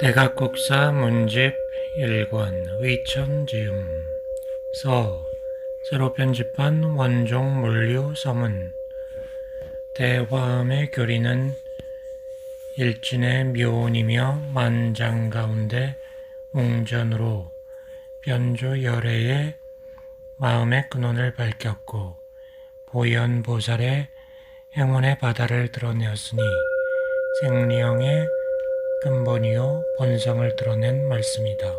대각국사 문집 1권 의천지음. 서 새로 편집한 원종 물류 서문. 대화음의 교리는 일진의 묘원이며 만장 가운데 웅전으로 변조 열애의 마음의 근원을 밝혔고 보현보살의 행운의 바다를 드러내었으니 생리형의 근본이요 본성을 드러낸 말씀이다.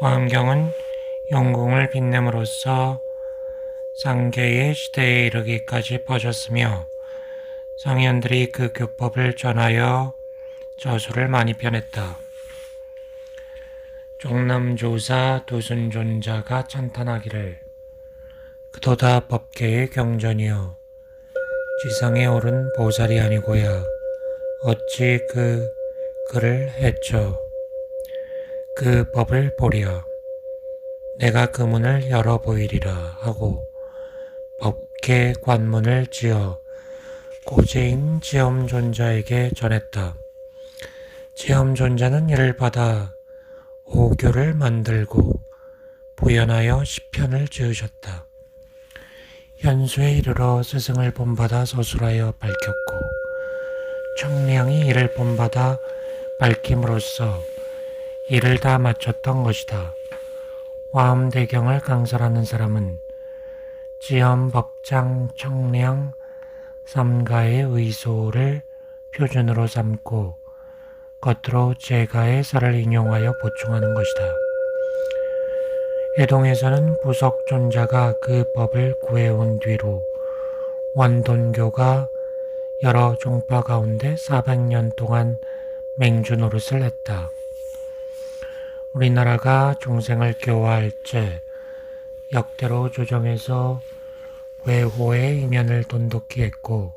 화엄경은 영궁을 빛냄으로써 상계의 시대에 이르기까지 퍼졌으며 상현들이 그 교법을 전하여 저수를 많이 펴냈다. 종남조사 도순존자가 찬탄하기를 그도다 법계의 경전이여 지상에 오른 보살이 아니고야 어찌 그 그를 해쳐 그 법을 보랴 내가 그 문을 열어 보이리라 하고 법계 관문을 지어 고재인 지엄존자에게 전했다. 지엄존자는 이를 받아 오교를 만들고 부연하여 시편을 지으셨다. 현수에 이르러 스승을 본받아 서술하여 밝혔고 청량이 이를 본받아 밝힘으로써 이를 다 마쳤던 것이다. 화엄대경을 강설하는 사람은 지엄, 법장, 청량, 삼가의 의소를 표준으로 삼고 겉으로 제가의 설을 인용하여 보충하는 것이다. 해동에서는 부석 존자가 그 법을 구해온 뒤로 원돈교가 여러 종파 가운데 400년 동안 맹주 노릇을 했다. 우리나라가 중생을 교화할 때 역대로 조정해서 외호의 이면을 돈독히 했고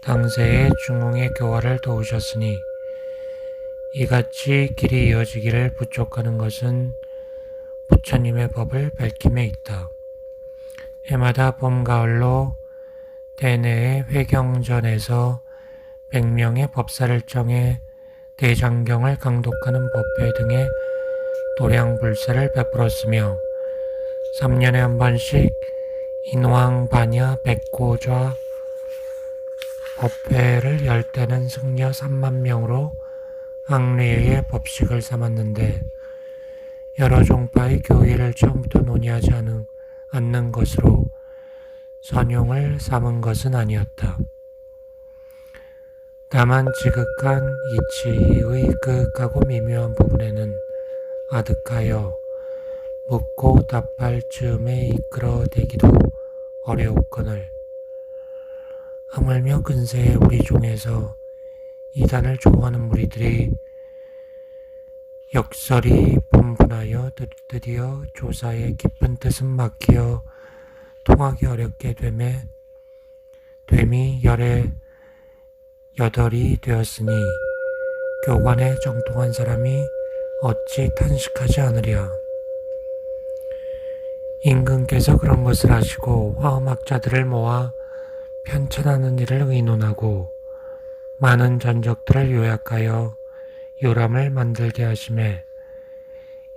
당세의 중흥의 교화를 도우셨으니 이같이 길이 이어지기를 부족하는 것은 부처님의 법을 밝힘에 있다. 해마다 봄, 가을로 대내의 회경전에서 100명의 법사를 정해 대장경을 강독하는 법회 등의 도량불사를 베풀었으며 3년에 한 번씩 인왕, 반야, 백고좌 법회를 열 때는 승려 3만 명으로 항례의 법식을 삼았는데 여러 종파의 교회를 처음부터 논의하지 않는 것으로 선용을 삼은 것은 아니었다. 다만 지극한 이치의 그윽하고 미묘한 부분에는 아득하여 묻고 답할 즈음에 이끌어대기도 어려웠거늘 하물며 근세의 우리 중에서 이단을 좋아하는 무리들이 역설이 분분하여 드디어 조사의 깊은 뜻은 막히어 통하기 어렵게 되매 됨이 열에 여덟이 되었으니 교관에 정통한 사람이 어찌 탄식하지 않으랴. 임금께서 그런 것을 아시고 화음학자들을 모아 편찬하는 일을 의논하고 많은 전적들을 요약하여 요람을 만들게 하심에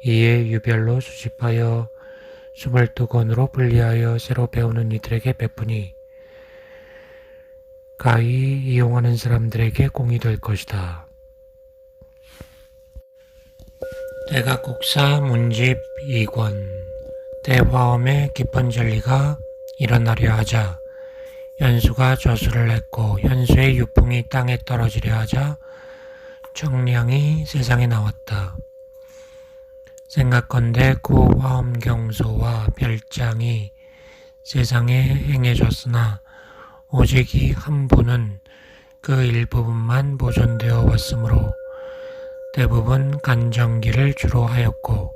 이에 유별로 수집하여 스물두 권으로 분리하여 새로 배우는 이들에게 베푸니 가히 이용하는 사람들에게 공이 될 것이다. 대각국사 문집 2권 대화엄의 깊은 진리가 일어나려 하자 연수가 저수를 했고 현수의 유풍이 땅에 떨어지려 하자 청량이 세상에 나왔다. 생각건대 그 화엄경소와 별장이 세상에 행해졌으나 오직 이 한 부는 그 일부분만 보존되어 왔으므로 대부분 간정기를 주로 하였고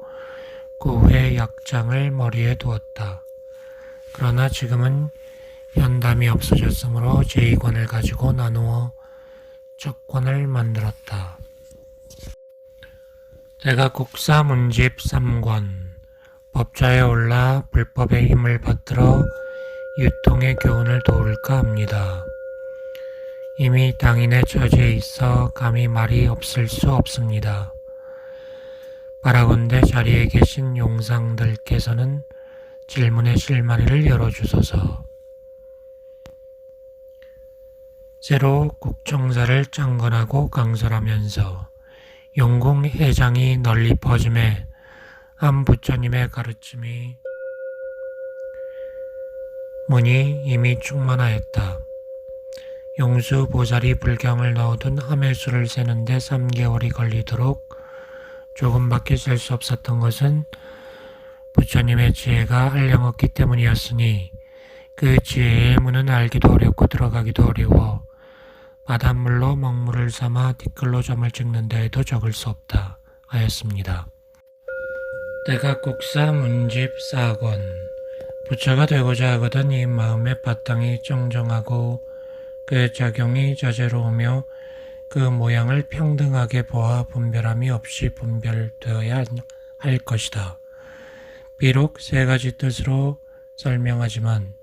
그 후에 약장을 머리에 두었다. 그러나 지금은 연담이 없어졌으므로 제2권을 가지고 나누어 적권을 만들었다. 대가국사 문집 3권 법자에 올라 불법의 힘을 받들어 유통의 교훈을 도울까 합니다. 이미 당인의 처지에 있어 감히 말이 없을 수 없습니다. 바라건대 자리에 계신 용상들께서는 질문의 실마리를 열어주소서. 새로 국정사를 창건하고 강설하면서 용궁 회장이 널리 퍼짐에 한 부처님의 가르침이 문이 이미 충만하였다. 용수 보살이 불경을 넣어둔 함해수를 세는데 3개월이 걸리도록 조금밖에 셀 수 없었던 것은 부처님의 지혜가 한량없기 때문이었으니 그 지혜의 문은 알기도 어렵고 들어가기도 어려워 바닷물로 먹물을 삼아 티끌로 점을 찍는 데에도 적을 수 없다 하였습니다. 때가 국사 문집 사권 부처가 되고자 하거든 이 마음의 바탕이 정정하고 그 작용이 자제로우며 그 모양을 평등하게 보아 분별함이 없이 분별되어야 할 것이다. 비록 세 가지 뜻으로 설명하지만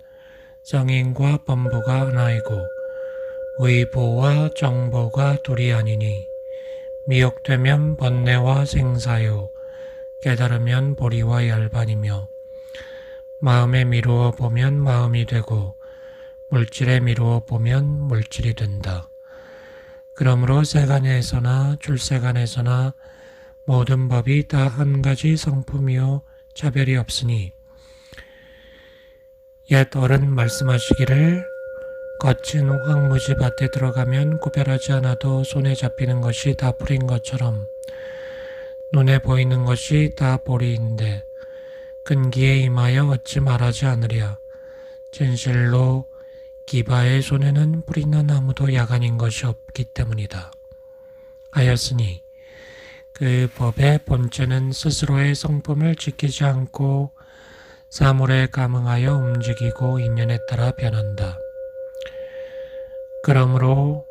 성인과 범보가 하나이고 의보와 정보가 둘이 아니니 미혹되면 번뇌와 생사요 깨달으면 보리와 열반이며 마음에 미루어 보면 마음이 되고 물질에 미루어 보면 물질이 된다. 그러므로 세간에서나 출세간에서나 모든 법이 다 한 가지 성품이요 차별이 없으니 옛 어른 말씀하시기를 거친 황무지 밭에 들어가면 구별하지 않아도 손에 잡히는 것이 다 풀인 것처럼 눈에 보이는 것이 다 보리인데 근기에 임하여 어찌 말하지 않으랴 진실로 기바의 손에는 뿌리는 아무도 야간인 것이 없기 때문이다. 하였으니 그 법의 본체는 스스로의 성품을 지키지 않고 사물에 감응하여 움직이고 인연에 따라 변한다. 그러므로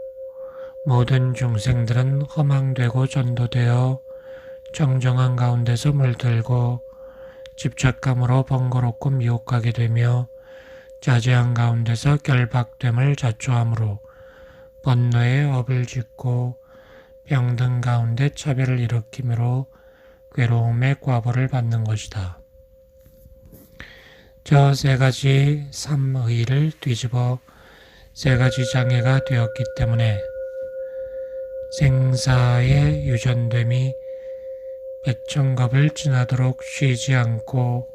모든 중생들은 허망되고 전도되어 정정한 가운데서 물들고 집착감으로 번거롭고 미혹하게 되며 자제한 가운데서 결박됨을 자초함으로 번뇌의 업을 짓고 병든 가운데 차별을 일으키므로 괴로움의 과보를 받는 것이다. 저 세 가지 삼의를 뒤집어 세 가지 장애가 되었기 때문에 생사의 유전됨이 백천겁을 지나도록 쉬지 않고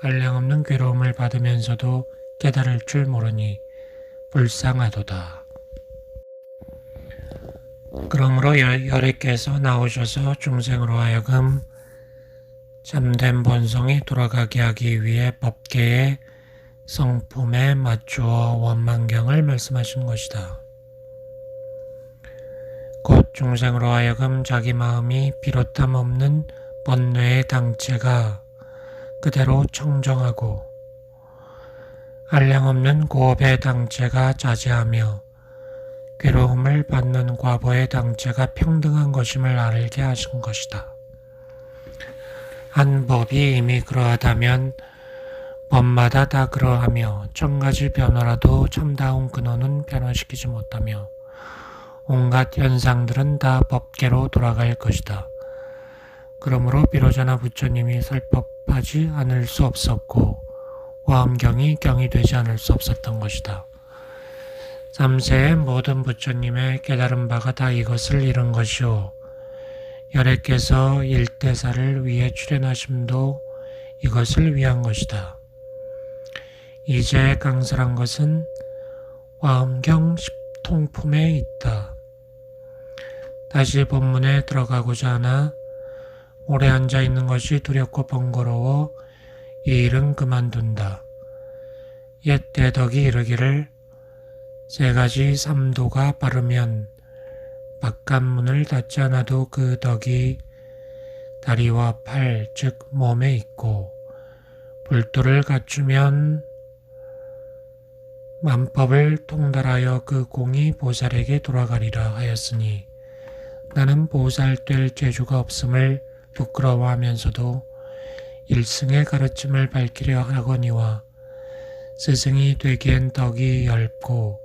한량없는 괴로움을 받으면서도 깨달을 줄 모르니 불쌍하도다. 그러므로 열애께서 나오셔서 중생으로 하여금 참된 본성이 돌아가게 하기 위해 법계의 성품에 맞추어 원망경을 말씀하신 것이다. 곧 중생으로 하여금 자기 마음이 비롯함 없는 번뇌의 당체가 그대로 청정하고 한량없는 고업의 당체가 자제하며 괴로움을 받는 과보의 당체가 평등한 것임을 알게 하신 것이다. 한 법이 이미 그러하다면 법마다 다 그러하며 천가지 변화라도 참다운 근원은 변화시키지 못하며 온갖 현상들은 다 법계로 돌아갈 것이다. 그러므로 비로자나 부처님이 설법하지 않을 수 없었고 와엄경이 경이 되지 않을 수 없었던 것이다. 3세의 모든 부처님의 깨달은 바가 다 이것을 이룬 것이오. 열애께서 일대사를 위해 출연하심도 이것을 위한 것이다. 이제 강설한 것은 와엄경 통품에 있다. 다시 본문에 들어가고자 하나 오래 앉아 있는 것이 두렵고 번거로워 이 일은 그만둔다. 옛 대덕이 이르기를 세 가지 삼도가 빠르면 바깥문을 닫지 않아도 그 덕이 다리와 팔, 즉 몸에 있고 불도를 갖추면 만법을 통달하여 그 공이 보살에게 돌아가리라 하였으니 나는 보살 될 재주가 없음을 부끄러워하면서도 일승의 가르침을 밝히려 하거니와 스승이 되기엔 덕이 얇고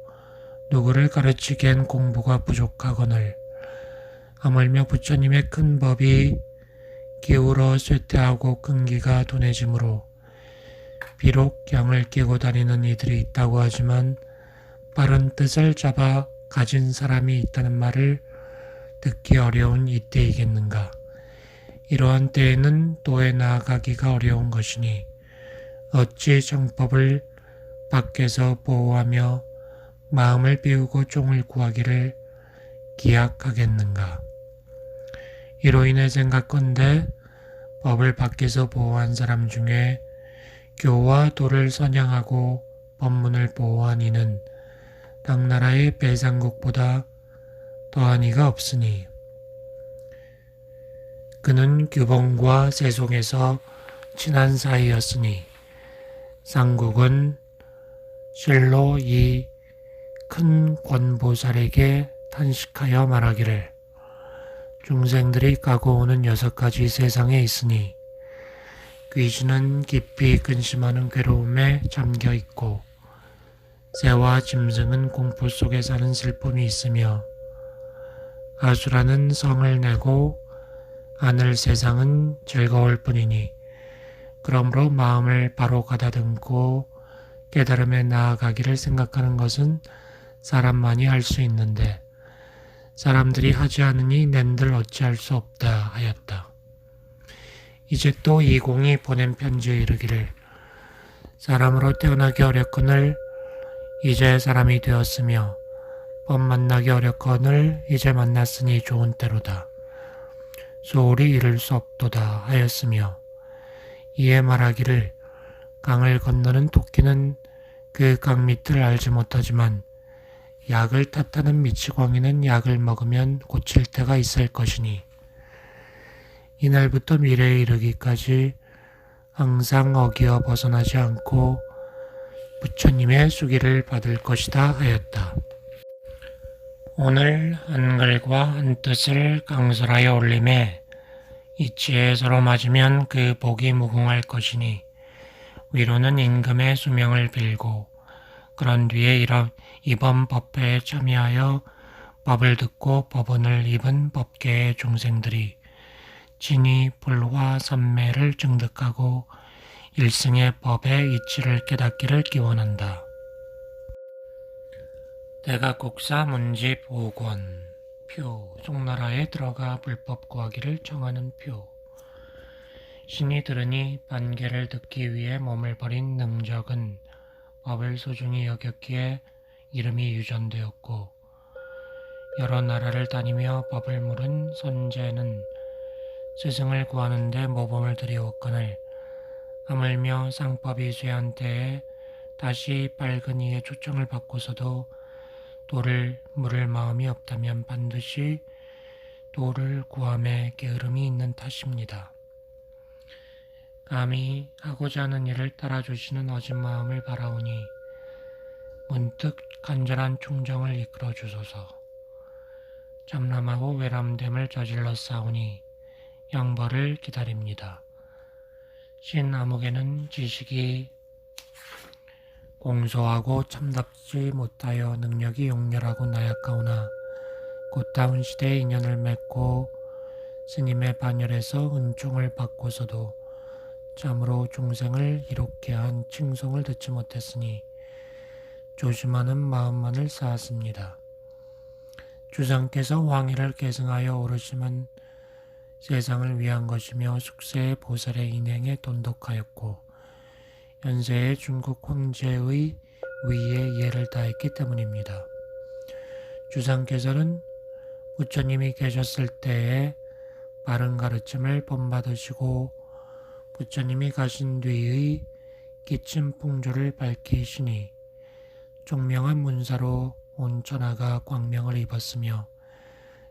누구를 가르치기엔 공부가 부족하거늘 하물며 부처님의 큰 법이 기울어 쇠퇴하고 끈기가 둔해지므로 비록 양을 끼고 다니는 이들이 있다고 하지만 빠른 뜻을 잡아 가진 사람이 있다는 말을 듣기 어려운 이때이겠는가. 이러한 때에는 도에 나아가기가 어려운 것이니 어찌 정법을 밖에서 보호하며 마음을 비우고 종을 구하기를 기약하겠는가. 이로 인해 생각건대 법을 밖에서 보호한 사람 중에 교와 도를 선양하고 법문을 보호한 이는 당나라의 배상국보다 더한 이가 없으니 그는 규봉과 세송에서 친한 사이였으니 상국은 실로 이 큰 권보살에게 탄식하여 말하기를 중생들이 가고 오는 여섯 가지 세상에 있으니 귀신은 깊이 근심하는 괴로움에 잠겨 있고 새와 짐승은 공포 속에 사는 슬픔이 있으며 아수라는 성을 내고 하늘 세상은 즐거울 뿐이니 그러므로 마음을 바로 가다듬고 깨달음에 나아가기를 생각하는 것은 사람만이 할 수 있는데 사람들이 하지 않으니 낸들 어찌할 수 없다. 이제 또 이공이 보낸 편지에 이르기를 사람으로 태어나기 어렵거늘 이제 사람이 되었으며 법 만나기 어렵거늘 이제 만났으니 좋은 때로다. 소홀히 이를 수 없도다 하였으며 이에 말하기를 강을 건너는 토끼는 그 강 밑을 알지 못하지만 약을 탓하는 미치광이는 약을 먹으면 고칠 때가 있을 것이니 이날부터 미래에 이르기까지 항상 어기어 벗어나지 않고 부처님의 수기를 받을 것이다 하였다. 오늘 한글과 한뜻을 강설하여 올림에 이치에 서로 맞으면 그 복이 무궁할 것이니 위로는 임금의 수명을 빌고 그런 뒤에 이번 법회에 참여하여 법을 듣고 법원을 입은 법계의 종생들이 진이 불화 선매를 증득하고 일승의 법의 이치를 깨닫기를 기원한다. 대각국사 문집 5권 표 송나라에 들어가 불법 구하기를 청하는 표 신이 들으니 반개를 듣기 위해 몸을 버린 능적은 법을 소중히 여겼기에 이름이 유전되었고 여러 나라를 다니며 법을 물은 선제는 스승을 구하는데 모범을 들이었거늘 하물며 쌍법이 쇠한 때에 다시 밝은 이의 초청을 받고서도 도를 물을 마음이 없다면 반드시 도를 구함에 게으름이 있는 탓입니다. 감히 하고자 하는 일을 따라주시는 어진 마음을 바라오니 문득 간절한 충정을 이끌어 주소서. 참람하고 외람됨을 저질러 싸우니 양벌을 기다립니다. 신 암흑에는 지식이 공소하고 참답지 못하여 능력이 용렬하고 나약하오나 곧다운 시대에 인연을 맺고 스님의 반열에서 은총을 받고서도 참으로 중생을 이롭게 한 칭송을 듣지 못했으니 조심하는 마음만을 쌓았습니다. 주상께서 왕위를 계승하여 오르심은 세상을 위한 것이며 숙세의 보살의 인행에 돈독하였고 현세의 중국 황제의 위에 예를 다했기 때문입니다. 주상께서는 부처님이 계셨을 때에 바른 가르침을 본받으시고 부처님이 가신 뒤의 기침 풍조를 밝히시니 종명한 문사로 온 천하가 광명을 입었으며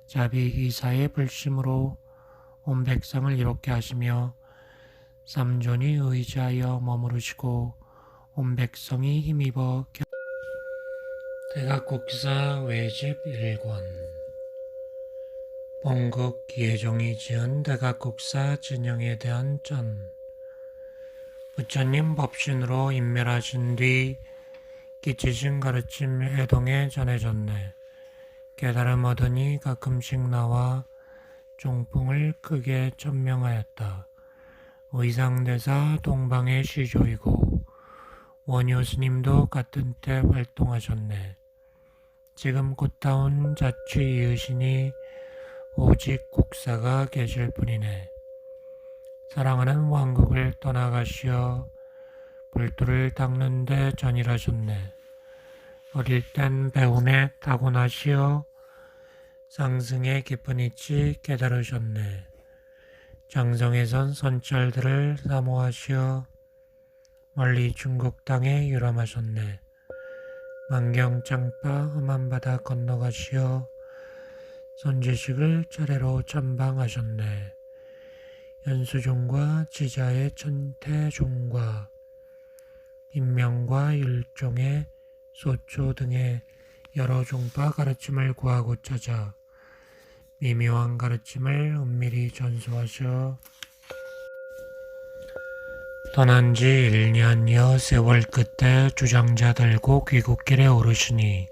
자비 이사의 불심으로 온 백성을 이롭게 하시며 삼존이 의지하여 머무르시고 온 백성이 힘입어 겨... 대각국사 외집 1권 본국 기혜종이 지은 대각국사 진영에 대한 전 부처님 법신으로 인멸하신 뒤 끼치신 가르침 해동에 전해졌네. 깨달음 얻으니 가끔씩 나와 종풍을 크게 천명하였다. 의상대사 동방의 시조이고 원효 스님도 같은 때 활동하셨네. 지금 꽃다운 자취 이으시니 오직 국사가 계실 뿐이네. 사랑하는 왕국을 떠나가시어 불도를 닦는데 전일하셨네. 어릴 땐 배움에 타고나시어 상승의 깊은 이치 깨달으셨네. 장성에선 선찰들을 사모하시어 멀리 중국 땅에 유람하셨네. 만경 장파 험한 바다 건너가시어 선지식을 차례로 참방하셨네. 연수종과 지자의 천태종과 인명과 율종의 소초 등의 여러 종파 가르침을 구하고 찾아 미묘한 가르침을 은밀히 전수하셔 떠난 지 1년여 세월 끝에 주장자 들고 귀국길에 오르시니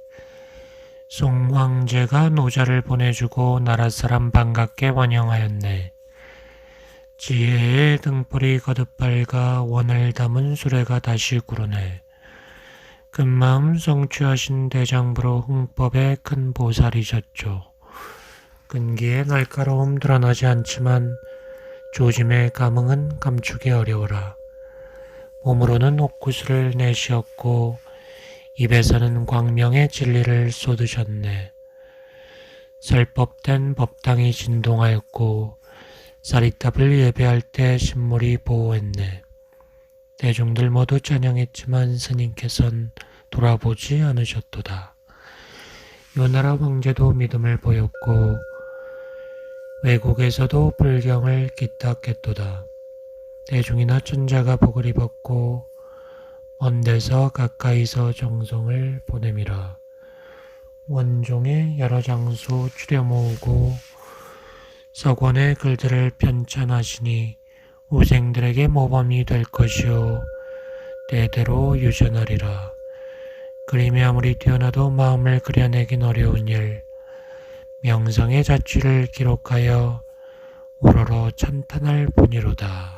송황제가 노자를 보내주고 나라 사람 반갑게 환영하였네. 지혜의 등불이 거듭 밝아 원을 담은 수레가 다시 구르네. 큰마음 성취하신 대장부로 흥법에 큰 보살이셨죠. 끈기의 날카로움 드러나지 않지만 조짐의 감흥은 감추기 어려워라. 몸으로는 옥구슬을 내쉬었고 입에서는 광명의 진리를 쏟으셨네. 설법된 법당이 진동하였고 사리탑을 예배할 때 신물이 보호했네. 대중들 모두 찬양했지만 스님께선 돌아보지 않으셨도다. 요나라 황제도 믿음을 보였고 외국에서도 불경을 기탁했도다. 대중이나 천자가 복을 입었고 먼 데서 가까이서 정성을 보냄이라. 원종의 여러 장소 추려 모으고 서권의 글들을 편찬하시니 우생들에게 모범이 될 것이요 대대로 유전하리라. 그림이 아무리 뛰어나도 마음을 그려내긴 어려운 일, 명성의 자취를 기록하여 우러러 찬탄할 뿐이로다.